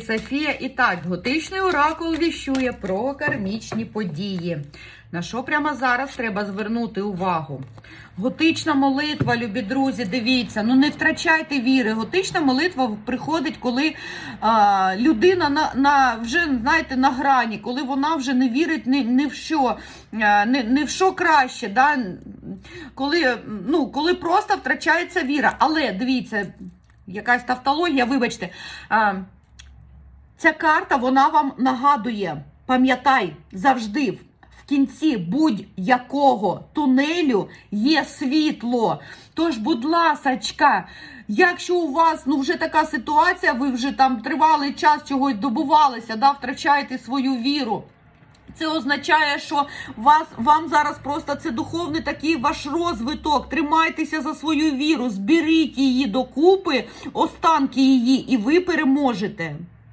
Софія і так, готичний оракул віщує про кармічні події. На що прямо зараз треба звернути увагу? Готична молитва, любі друзі, дивіться, ну не втрачайте віри. Готична молитва приходить, коли а, людина на, на вже знаєте на грані, коли вона вже не вірить ні, ні в що, не, не в що краще. Да? Коли, ну, коли просто втрачається віра. Але дивіться, якась тавтологія, вибачте. А, Ця карта вона вам нагадує, пам'ятай завжди. в- кінці будь-якого тунелю є світло. Тож, будь ласочка, якщо у вас ну вже така ситуація, ви вже там тривалий час чогось добувалися, да, втрачаєте свою віру. Це означає, що вас, вам зараз просто це духовний такий ваш розвиток. Тримайтеся за свою віру, зберіть її докупи, останки її, і ви переможете.